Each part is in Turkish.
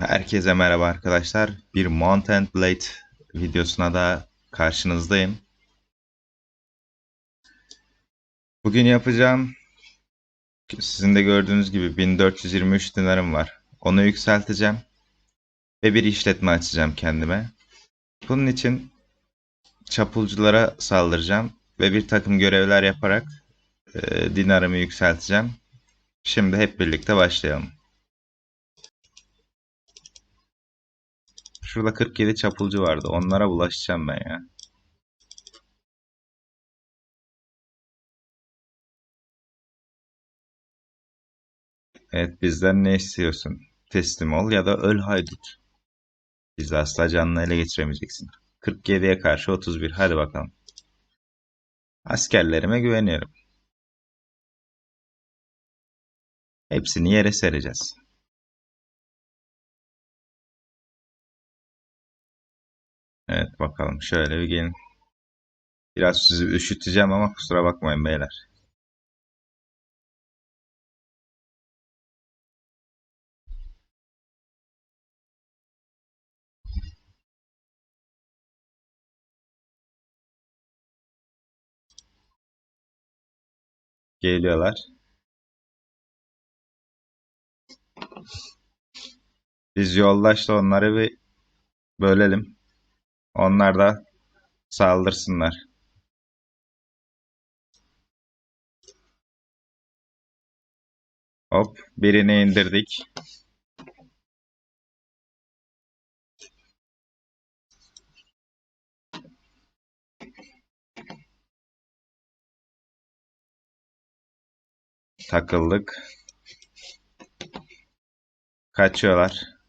Herkese merhaba arkadaşlar. Bir Mount and Blade videosuna da karşınızdayım. Bugün yapacağım sizin de gördüğünüz gibi 1423 dinarım var. Onu yükselteceğim ve bir işletme açacağım kendime. Bunun için çapulculara saldıracağım ve bir takım görevler yaparak e, dinarımı yükselteceğim. Şimdi hep birlikte başlayalım. Şurada 47 çapulcu vardı. Onlara bulaşacağım ben ya. Evet bizden ne istiyorsun? Teslim ol ya da öl haydut. Bizi asla canını ele geçiremeyeceksin. 47'ye karşı 31. Hadi bakalım. Askerlerime güveniyorum. Hepsini yere sereceğiz. Evet bakalım şöyle bir gelin. Biraz sizi üşüteceğim ama kusura bakmayın beyler. Geliyorlar. Biz yoldaşla onları bir bölelim. Onlar da saldırsınlar. Hop birini indirdik. Takıldık. Kaçıyorlar.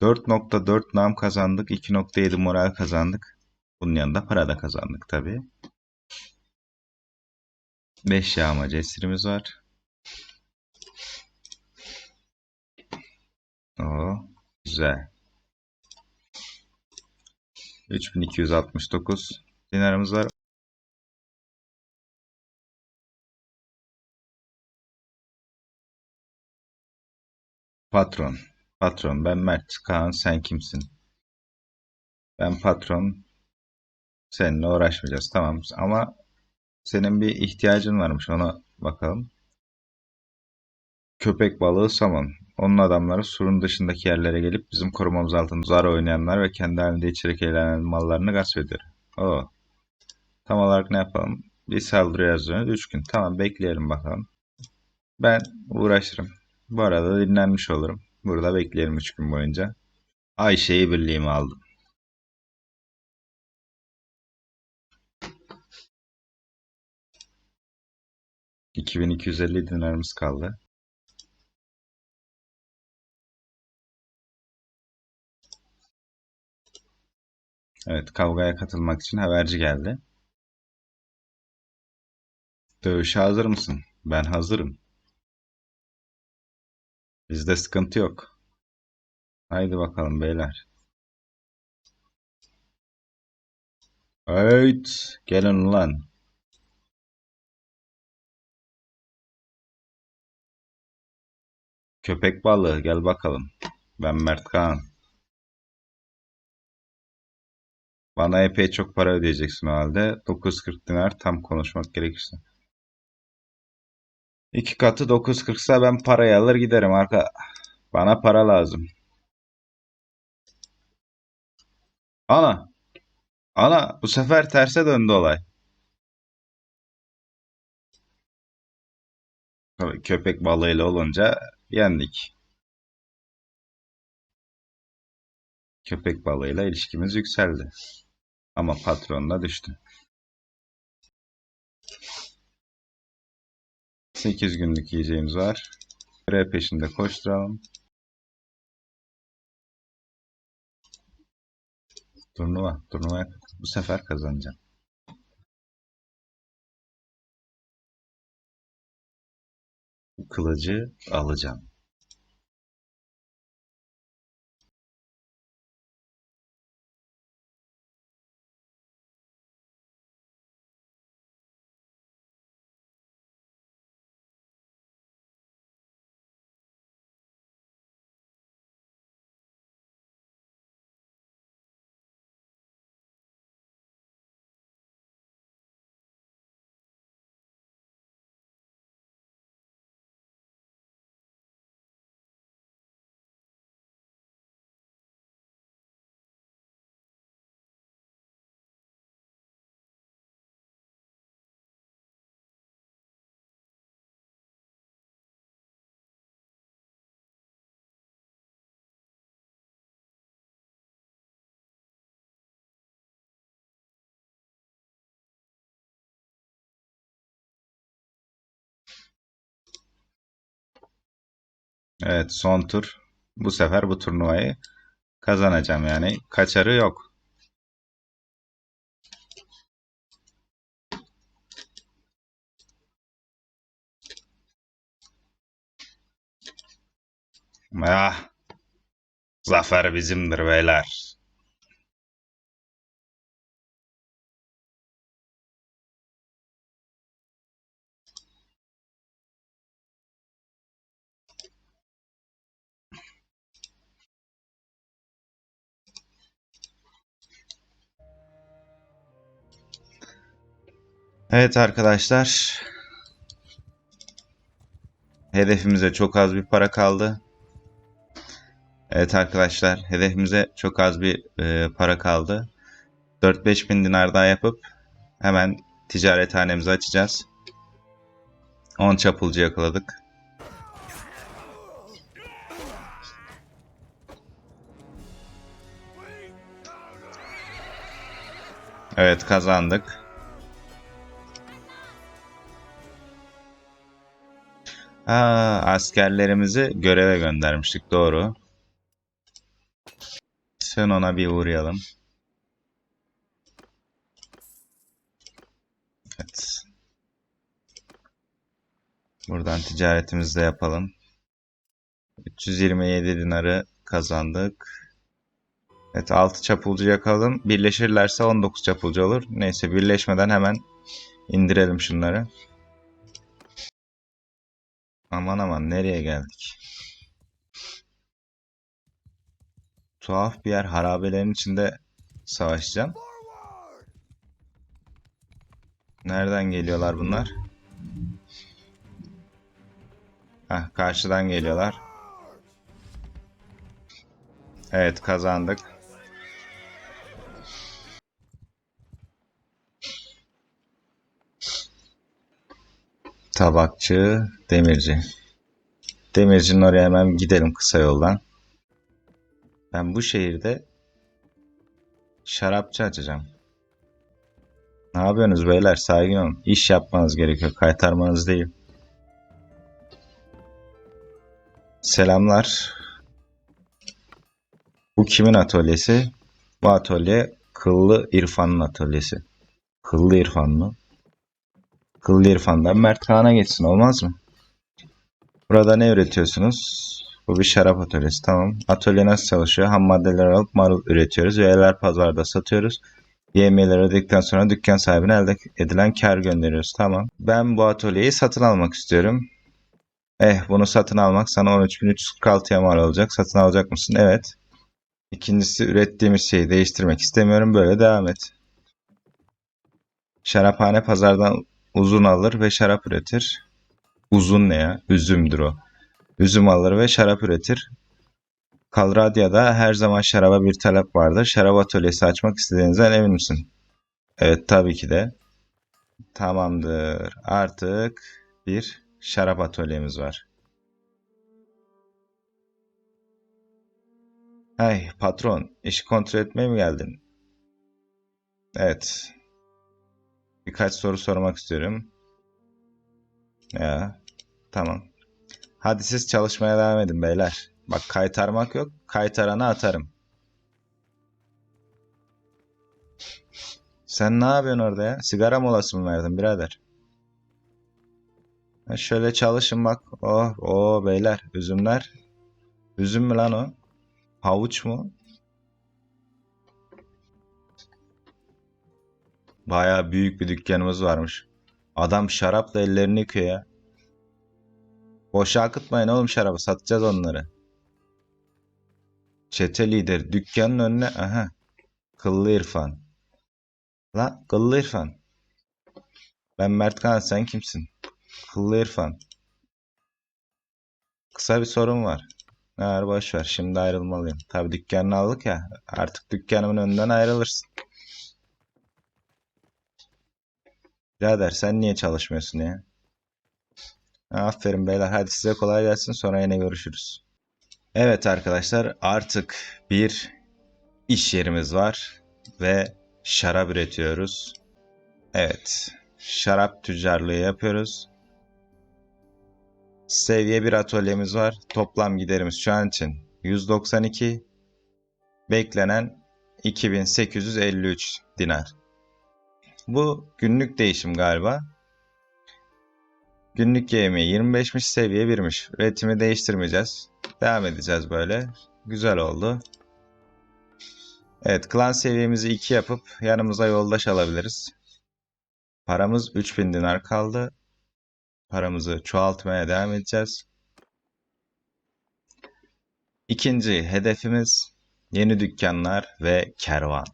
4.4 nam kazandık. 2.7 moral kazandık. Bunun yanında para da kazandık tabii. 5 yağmacı esirimiz var. Oo, güzel. 3269 dinarımız var. Patron. Patron. Ben Mert. Kaan sen kimsin? Ben patron. Seninle uğraşmayacağız. Tamam. Ama senin bir ihtiyacın varmış. Ona bakalım. Köpek balığı Samon. Onun adamları surun dışındaki yerlere gelip bizim korumamız altında zar oynayanlar ve kendi halinde içerik eğlenen mallarını gasp ediyor. Oo. Tam olarak ne yapalım? Bir saldırı yazıyoruz. 3 gün. Tamam bekleyelim bakalım. Ben uğraşırım. Bu arada dinlenmiş olurum. Burada bekleyelim 3 gün boyunca. Ayşe'yi birliğime aldım. ...2250 dinarımız kaldı. Evet, kavgaya katılmak için haberci geldi. Dövüşe hazır mısın? Ben hazırım. Bizde sıkıntı yok. Haydi bakalım beyler. Evet, gelin ulan. Köpek balığı gel bakalım. Ben Mert Kaan. Bana epey çok para ödeyeceksin o halde. 940 dinar tam konuşmak gerekirse. İki katı 940 ise ben parayı alır giderim arka. Bana para lazım. Ana. Ana bu sefer terse döndü olay. Köpek balığıyla olunca yendik. Köpek balığıyla ilişkimiz yükseldi. Ama patronla düştü. 8 günlük yiyeceğimiz var. Görev peşinde koşturalım. Turnuva. Turnuva bu sefer kazanacağım. Kılıcı alacağım. Evet son tur. Bu sefer bu turnuvayı kazanacağım yani. Kaçarı yok. Ah. Zafer bizimdir beyler. Evet arkadaşlar. Hedefimize çok az bir para kaldı. Evet arkadaşlar, hedefimize çok az bir e, para kaldı. 4-5 bin dinar daha yapıp hemen ticarethanemizi açacağız. 10 çapulcu yakaladık. Evet kazandık. Aa, askerlerimizi göreve göndermiştik doğru. Sen ona bir uğrayalım. Evet. Buradan ticaretimizi de yapalım. 327 dinarı kazandık. Evet 6 çapulcu yakalım. Birleşirlerse 19 çapulcu olur. Neyse birleşmeden hemen indirelim şunları. Aman aman nereye geldik? Tuhaf bir yer harabelerin içinde savaşacağım. Nereden geliyorlar bunlar? Heh, karşıdan geliyorlar. Evet kazandık. Tabakçı, demirci. Demircinin oraya hemen gidelim kısa yoldan. Ben bu şehirde şarapçı açacağım. Ne yapıyorsunuz beyler? Sakin olun. İş yapmanız gerekiyor. Kaytarmanız değil. Selamlar. Bu kimin atölyesi? Bu atölye Kıllı İrfan'ın atölyesi. Kıllı İrfan mı? Kıllı İrfan'dan Mert Kaan'a geçsin olmaz mı? Burada ne üretiyorsunuz? Bu bir şarap atölyesi. Tamam. Atölye nasıl çalışıyor? Ham maddeler alıp marul üretiyoruz. Üyeler pazarda satıyoruz. Yemeğleri ödedikten sonra dükkan sahibine elde edilen kar gönderiyoruz. Tamam. Ben bu atölyeyi satın almak istiyorum. Eh bunu satın almak sana 13.346 mal olacak. Satın alacak mısın? Evet. İkincisi ürettiğimiz şeyi değiştirmek istemiyorum. Böyle devam et. Şaraphane pazardan uzun alır ve şarap üretir. Uzun ne ya? Üzümdür o. Üzüm alır ve şarap üretir. Kalradya'da her zaman şaraba bir talep vardır. Şarap atölyesi açmak istediğinizden emin misin? Evet tabii ki de. Tamamdır. Artık bir şarap atölyemiz var. Hey patron, işi kontrol etmeye mi geldin? Evet. Birkaç soru sormak istiyorum. Ya, tamam. Hadi siz çalışmaya devam edin beyler. Bak kaytarmak yok. Kaytaranı atarım. Sen ne yapıyorsun orada ya? Sigara molası mı verdin birader? Ha şöyle çalışın bak. Oh, oh beyler. Üzümler. Üzüm mü lan o? Havuç mu? Baya büyük bir dükkanımız varmış. Adam şarapla ellerini yıkıyor ya. Boşa akıtmayın oğlum şarabı. Satacağız onları. Çete lider dükkanın önüne aha. Kıllı İrfan. La Kıllı İrfan. Ben Mert Kaan sen kimsin? Kıllı İrfan. Kısa bir sorun var. Var boş ver şimdi ayrılmalıyım. Tabi dükkanını aldık ya artık dükkanımın önünden ayrılırsın. Birader sen niye çalışmıyorsun ya? Aferin beyler hadi size kolay gelsin sonra yine görüşürüz. Evet arkadaşlar artık bir iş yerimiz var ve şarap üretiyoruz. Evet şarap tüccarlığı yapıyoruz. Seviye bir atölyemiz var. Toplam giderimiz şu an için 192. Beklenen 2853 dinar. Bu günlük değişim galiba. Günlük yemeği 25'miş seviye 1'miş. Üretimi değiştirmeyeceğiz. Devam edeceğiz böyle. Güzel oldu. Evet klan seviyemizi 2 yapıp yanımıza yoldaş alabiliriz. Paramız 3000 dinar kaldı. Paramızı çoğaltmaya devam edeceğiz. İkinci hedefimiz yeni dükkanlar ve kervan.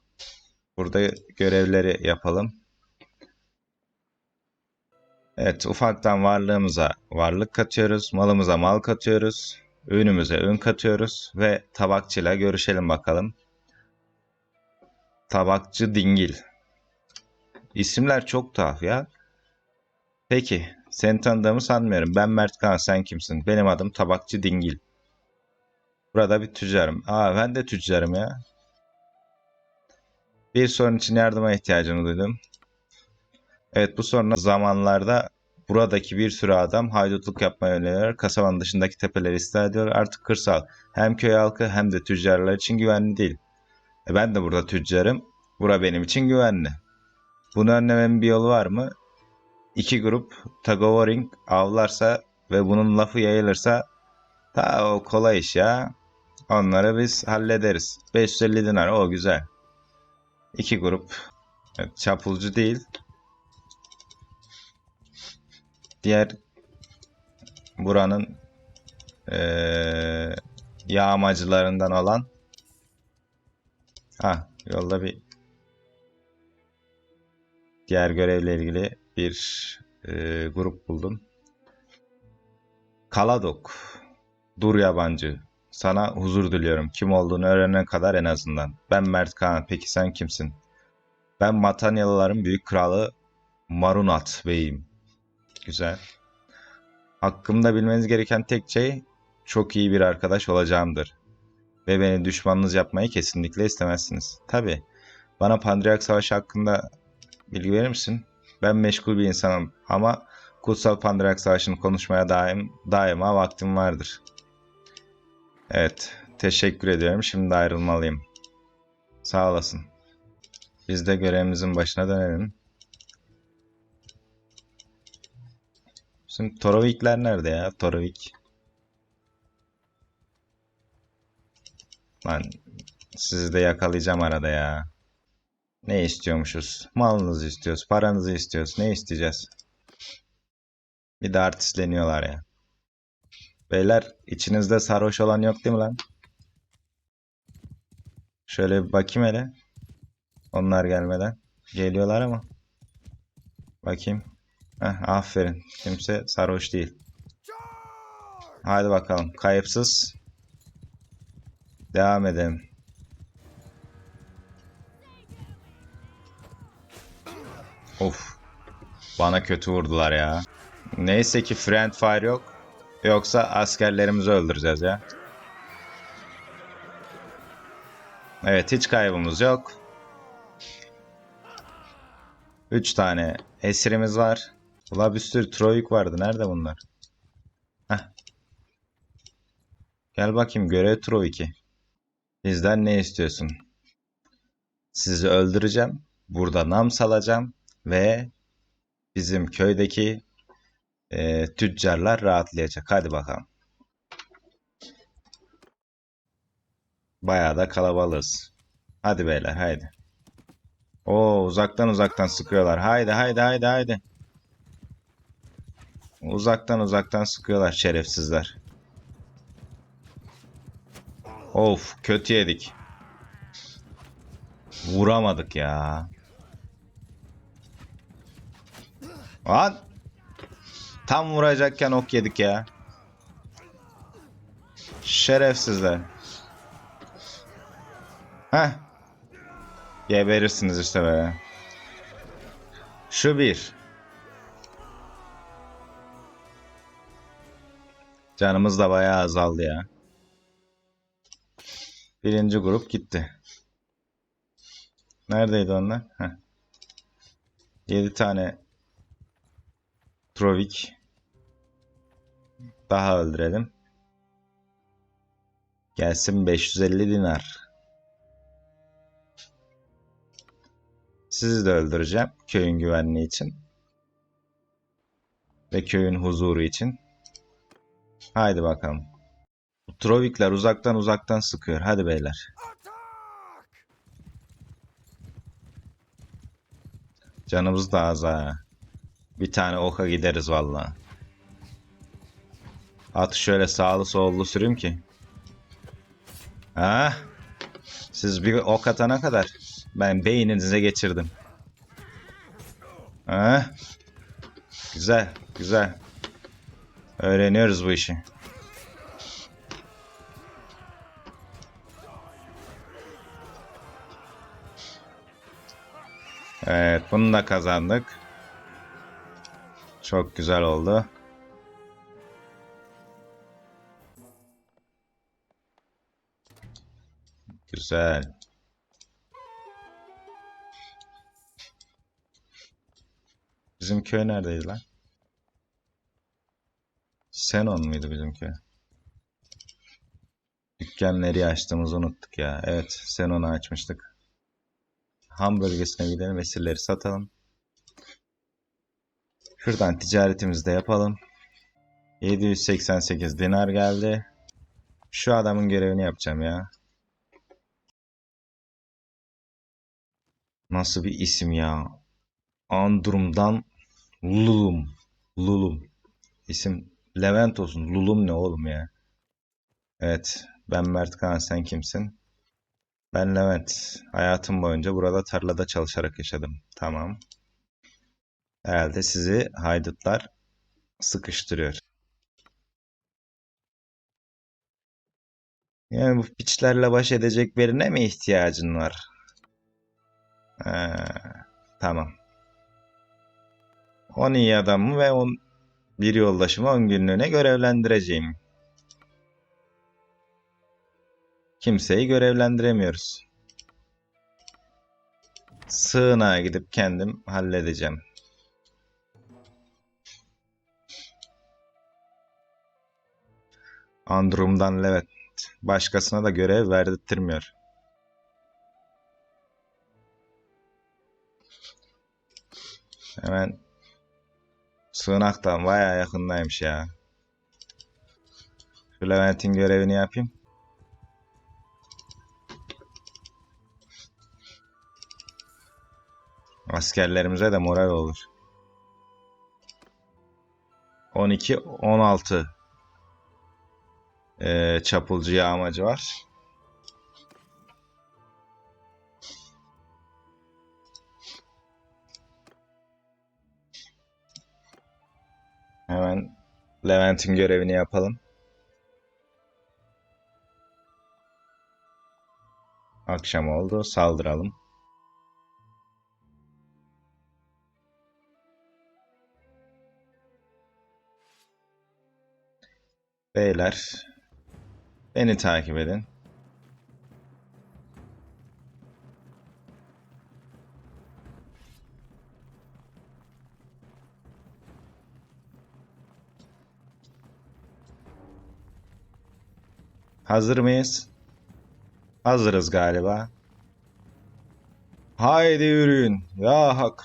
Burada görevleri yapalım. Evet, ufaktan varlığımıza varlık katıyoruz, malımıza mal katıyoruz, ürünümüze ün katıyoruz ve tabakçıyla görüşelim bakalım. Tabakçı Dingil. İsimler çok tuhaf ya. Peki, seni tanıdığımı sanmıyorum. Ben Mert Kaan, sen kimsin? Benim adım Tabakçı Dingil. Burada bir tüccarım. Aa ben de tüccarım ya. Bir sorun için yardıma ihtiyacımı duydum. Evet bu sorun zamanlarda buradaki bir sürü adam haydutluk yapmaya yöneliyor. Kasabanın dışındaki tepeleri istila ediyor. Artık kırsal hem köy halkı hem de tüccarlar için güvenli değil. E ben de burada tüccarım. Bura benim için güvenli. Bunu önlemenin bir yolu var mı? İki grup Tagovoring avlarsa ve bunun lafı yayılırsa ta o kolay iş ya. Onları biz hallederiz. 550 dinar o güzel. İki grup. Evet, çapulcu değil. Diğer buranın eee yağmacılarından olan ha yolda bir diğer görevle ilgili bir eee, grup buldum. Kaladok. Dur yabancı. Sana huzur diliyorum. Kim olduğunu öğrenene kadar en azından. Ben Mert Kaan. Peki sen kimsin? Ben Matanyalıların büyük kralı Marunat beyim. Güzel. Hakkımda bilmeniz gereken tek şey çok iyi bir arkadaş olacağımdır. Ve beni düşmanınız yapmayı kesinlikle istemezsiniz. Tabi. Bana Pandriak Savaşı hakkında bilgi verir misin? Ben meşgul bir insanım ama Kutsal Pandriak Savaşı'nı konuşmaya daim, daima vaktim vardır. Evet, teşekkür ediyorum. Şimdi ayrılmalıyım. Sağ olasın. Biz de görevimizin başına dönelim. Şimdi Torovikler nerede ya? Torovik. Lan sizi de yakalayacağım arada ya. Ne istiyormuşuz? Malınızı istiyoruz, paranızı istiyoruz. Ne isteyeceğiz? Bir de artistleniyorlar ya. Beyler içinizde sarhoş olan yok değil mi lan? Şöyle bir bakayım hele. Onlar gelmeden. Geliyorlar ama. Bakayım. Heh, aferin. Kimse sarhoş değil. Hadi bakalım. Kayıpsız. Devam edelim. Of. Bana kötü vurdular ya. Neyse ki friend fire yok. Yoksa askerlerimizi öldüreceğiz ya. Evet hiç kaybımız yok. 3 tane esirimiz var. Ula bir sürü Troyuk vardı. Nerede bunlar? Heh. Gel bakayım görev Troyki. Bizden ne istiyorsun? Sizi öldüreceğim. Burada nam salacağım. Ve bizim köydeki e, tüccarlar rahatlayacak. Hadi bakalım. Bayağı da kalabalığız. Hadi beyler haydi. Oo uzaktan uzaktan sıkıyorlar. Haydi haydi haydi haydi. Uzaktan uzaktan sıkıyorlar şerefsizler. Of kötü yedik. Vuramadık ya. Lan. Tam vuracakken ok yedik ya. Şerefsizler. Heh. Geberirsiniz işte böyle. Şu bir. Canımız da bayağı azaldı ya. Birinci grup gitti. Neredeydi onlar? Heh. 7 tane Trovik. daha öldürelim. Gelsin 550 dinar. Sizi de öldüreceğim köyün güvenliği için. Ve köyün huzuru için. Haydi bakalım. Trovikler uzaktan uzaktan sıkıyor. Hadi beyler. Canımız da az ha. Bir tane oka gideriz valla. Atı şöyle sağlı sollu süreyim ki. Ha? Siz bir ok atana kadar ben beyninize geçirdim. Ha? Güzel, güzel. Öğreniyoruz bu işi. Evet, bunu da kazandık. Çok güzel oldu. Güzel. Bizim köy neredeydi lan? Senon muydu bizim köy? Dükkan nereye açtığımızı unuttuk ya. Evet, Senon'u açmıştık. Ham bölgesine gidelim, esirleri satalım. Şuradan ticaretimizi de yapalım. 788 dinar geldi. Şu adamın görevini yapacağım ya. Nasıl bir isim ya? Andrum'dan Lulum. Lulum. İsim Levent olsun. Lulum ne oğlum ya? Evet. Ben Mert Kaan. Sen kimsin? Ben Levent. Hayatım boyunca burada tarlada çalışarak yaşadım. Tamam. Herhalde sizi haydutlar sıkıştırıyor. Yani bu piçlerle baş edecek birine mi ihtiyacın var? Ha, tamam. 10 iyi adamı ve 10 bir yoldaşımı 10 günlüğüne görevlendireceğim. Kimseyi görevlendiremiyoruz. Sığınağa gidip kendim halledeceğim. Andrum'dan Levent. Başkasına da görev verdirtmiyor. Hemen sığınaktan bayağı yakındaymış ya. Şu Levent'in görevini yapayım. Askerlerimize de moral olur. 12 16 ee, çapulcu yağmacı var. Hemen Levent'in görevini yapalım. Akşam oldu. Saldıralım. Beyler, beni takip edin. Hazır mıyız? Hazırız galiba. Haydi yürüyün. Ya hak.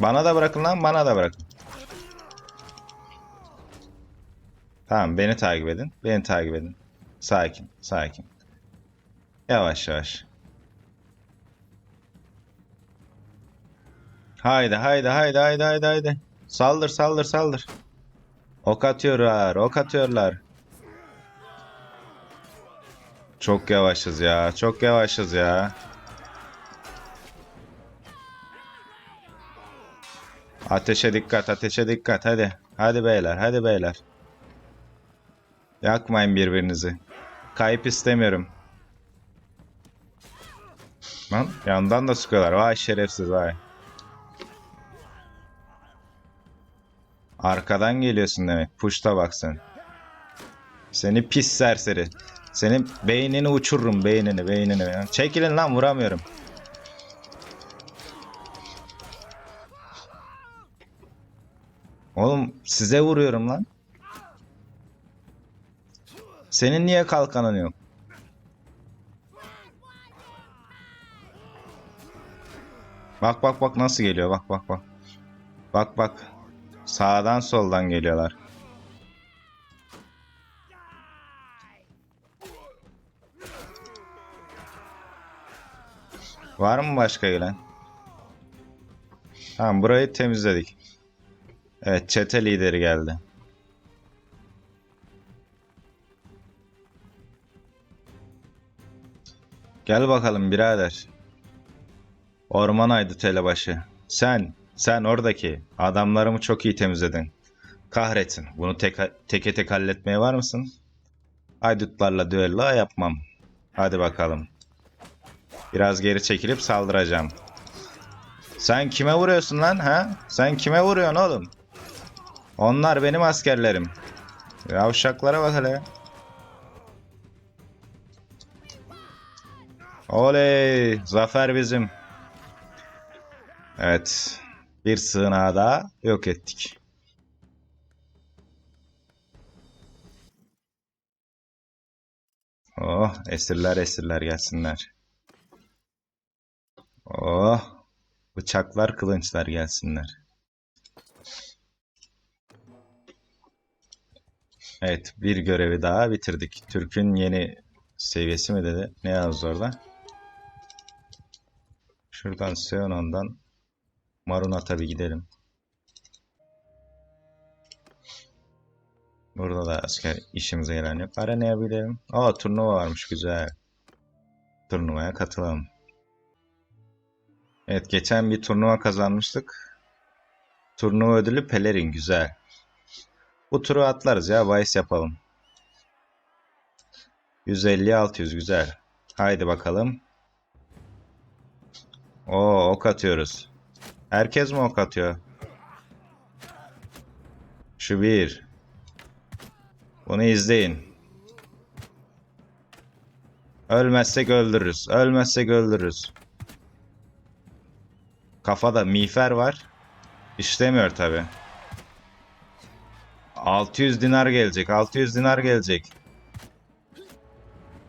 Bana da bırakın lan bana da bırakın. Tamam beni takip edin. Beni takip edin. Sakin sakin. Yavaş yavaş. Haydi haydi haydi haydi haydi haydi. Saldır saldır saldır. Ok atıyorlar ok atıyorlar. Çok yavaşız ya çok yavaşız ya. Ateşe dikkat, ateşe dikkat. Hadi. Hadi beyler, hadi beyler. Yakmayın birbirinizi. Kayıp istemiyorum. Lan yandan da sıkıyorlar. Vay şerefsiz vay. Arkadan geliyorsun demek. Puşta bak sen. Seni pis serseri. Senin beynini uçururum beynini beynini. Çekilin lan vuramıyorum. Oğlum size vuruyorum lan. Senin niye kalkanın yok? Bak bak bak nasıl geliyor bak bak bak. Bak bak. Sağdan soldan geliyorlar. Var mı başka gelen? Tamam burayı temizledik. Evet çete lideri geldi. Gel bakalım birader. Orman aydut elebaşı. Sen, sen oradaki adamlarımı çok iyi temizledin. Kahretsin. Bunu tek, teke tek halletmeye var mısın? Haydutlarla düello yapmam. Hadi bakalım. Biraz geri çekilip saldıracağım. Sen kime vuruyorsun lan ha? Sen kime vuruyorsun oğlum? Onlar benim askerlerim. Yavşaklara bak hele. Oley! Zafer bizim. Evet. Bir sığınağı daha yok ettik. Oh, esirler esirler gelsinler. Oh, bıçaklar kılınçlar gelsinler. Evet, bir görevi daha bitirdik. Türk'ün yeni seviyesi mi dedi? Ne yazdı orada? Şuradan Seonon'dan Marun'a tabi gidelim. Burada da asker işimize gelen yok. Arena'ya gidelim. Aa turnuva varmış güzel. Turnuvaya katılalım. Evet geçen bir turnuva kazanmıştık. Turnuva ödülü pelerin güzel. Bu turu atlarız ya bahis yapalım. 150 600 güzel. Haydi bakalım. Oo ok atıyoruz. Herkes mi ok atıyor? Şu bir. Bunu izleyin. Ölmezsek öldürürüz. Ölmezsek öldürürüz. Kafada miğfer var. İşlemiyor tabi. 600 dinar gelecek. 600 dinar gelecek.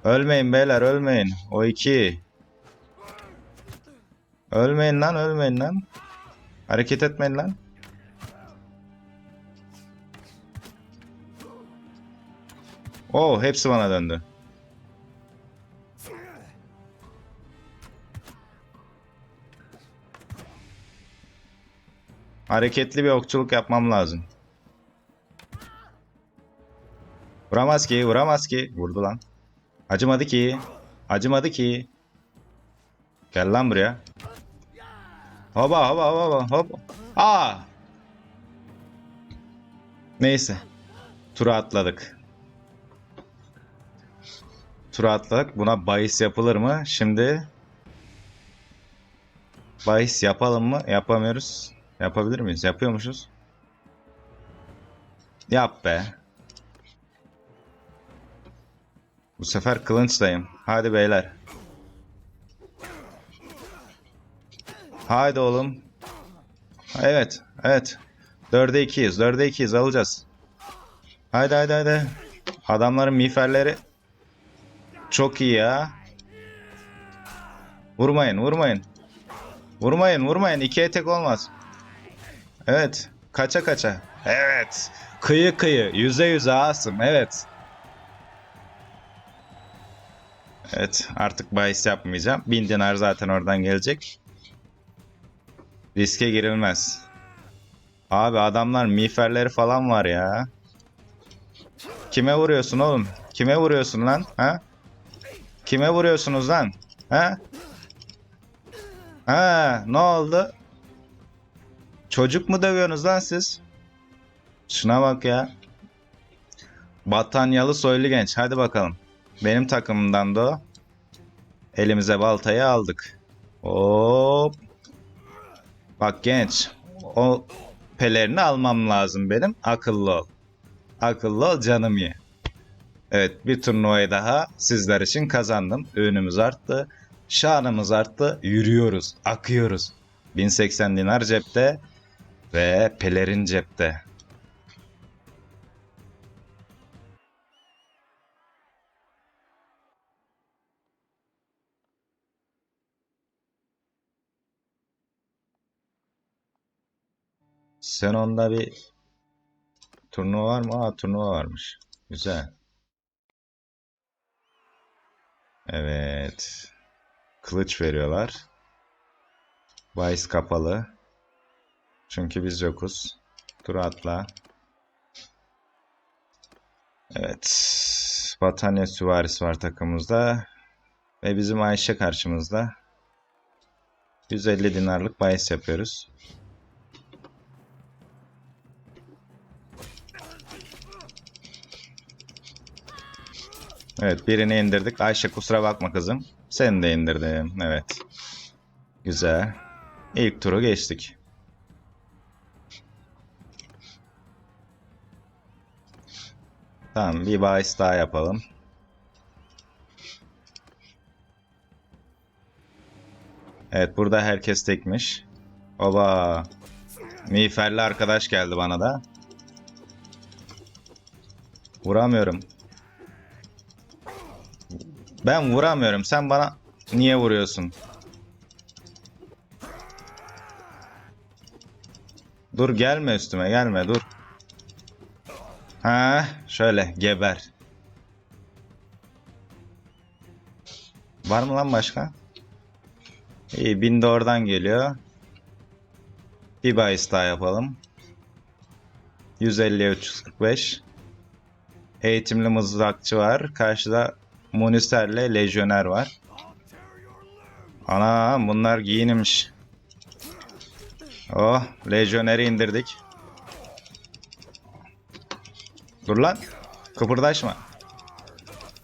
Ölmeyin beyler ölmeyin. O iki. Ölmeyin lan ölmeyin lan. Hareket etmeyin lan. Oo hepsi bana döndü. Hareketli bir okçuluk yapmam lazım. Vuramaz ki, vuramaz ki. Vurdu lan. Acımadı ki. Acımadı ki. Gel lan buraya. Hoba hoba hoba hoba hop. Aa. Neyse. Tura atladık. Tura atladık. Buna bahis yapılır mı? Şimdi bahis yapalım mı? Yapamıyoruz. Yapabilir miyiz? Yapıyormuşuz. Yap be. Bu sefer kılınçlayım. Hadi beyler. Haydi oğlum. Evet. Evet. 4'e 2'yiz. 4'e 2'yiz. Alacağız. Haydi haydi haydi. Adamların miğferleri çok iyi ya. Vurmayın vurmayın. Vurmayın vurmayın. İkiye tek olmaz. Evet. Kaça kaça. Evet. Kıyı kıyı. Yüze yüze Asım. Evet. Evet. Artık bahis yapmayacağım. Bin dinar zaten oradan gelecek. Riske girilmez. Abi adamlar miğferleri falan var ya. Kime vuruyorsun oğlum? Kime vuruyorsun lan? Ha? Kime vuruyorsunuz lan? Ha? Ha, ne oldu? Çocuk mu dövüyorsunuz lan siz? Şuna bak ya. Batanyalı soylu genç. Hadi bakalım. Benim takımımdan da o. Elimize baltayı aldık. Hop. Bak genç. O pelerini almam lazım benim. Akıllı ol. Akıllı ol canım ye. Evet bir turnuvayı daha sizler için kazandım. Ünümüz arttı. Şanımız arttı. Yürüyoruz. Akıyoruz. 1080 dinar cepte ve pelerin cepte. Senon'da bir turnuva var mı? Aa turnuva varmış. Güzel. Evet. Kılıç veriyorlar. Bahis kapalı. Çünkü biz yokuz. Tur atla. Evet. Batanya süvarisi var takımımızda. Ve bizim Ayşe karşımızda. 150 dinarlık bahis yapıyoruz. Evet birini indirdik. Ayşe kusura bakma kızım. Seni de indirdim. Evet. Güzel. İlk turu geçtik. Tamam bir bahis daha yapalım. Evet burada herkes tekmiş. Oba. Miğferli arkadaş geldi bana da. Vuramıyorum. Ben vuramıyorum. Sen bana niye vuruyorsun? Dur gelme üstüme gelme dur. Ha şöyle geber. Var mı lan başka? İyi bin de oradan geliyor. Bir bahis daha yapalım. 150'ye 345. Eğitimli mızrakçı var. Karşıda Munister'le lejyoner var. Ana bunlar giyinmiş. Oh lejyoneri indirdik. Dur lan. Kıpırdaşma.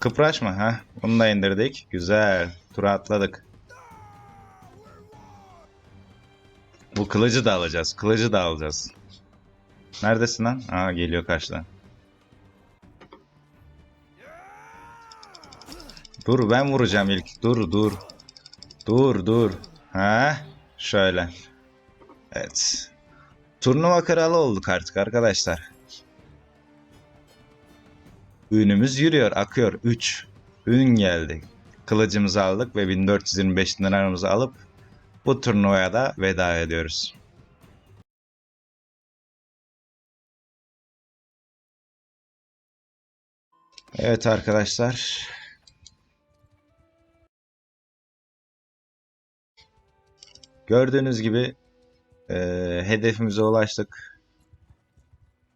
Kıpraşma ha. Bunu da indirdik. Güzel. Tura atladık. Bu kılıcı da alacağız. Kılıcı da alacağız. Neredesin lan? Aa geliyor karşıdan. Dur ben vuracağım ilk. Dur dur. Dur dur. Ha? Şöyle. Evet. Turnuva kralı olduk artık arkadaşlar. Ünümüz yürüyor, akıyor. 3. Ün geldi. Kılıcımızı aldık ve 1425 liramızı alıp bu turnuvaya da veda ediyoruz. Evet arkadaşlar. Gördüğünüz gibi eee, hedefimize ulaştık.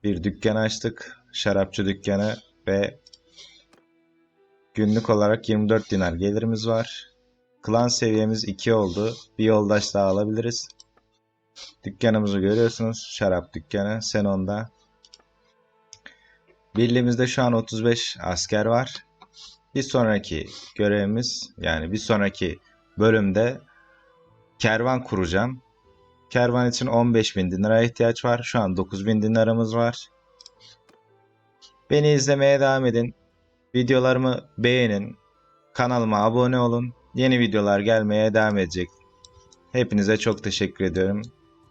Bir dükkan açtık. Şarapçı dükkanı ve günlük olarak 24 dinar gelirimiz var. Klan seviyemiz 2 oldu. Bir yoldaş daha alabiliriz. Dükkanımızı görüyorsunuz. Şarap dükkanı. Senon'da. Birliğimizde şu an 35 asker var. Bir sonraki görevimiz yani bir sonraki bölümde kervan kuracağım. Kervan için 15.000 dinara ihtiyaç var. Şu an 9.000 dinaramız var. Beni izlemeye devam edin. Videolarımı beğenin. Kanalıma abone olun. Yeni videolar gelmeye devam edecek. Hepinize çok teşekkür ediyorum.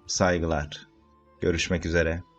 Saygılar. Görüşmek üzere.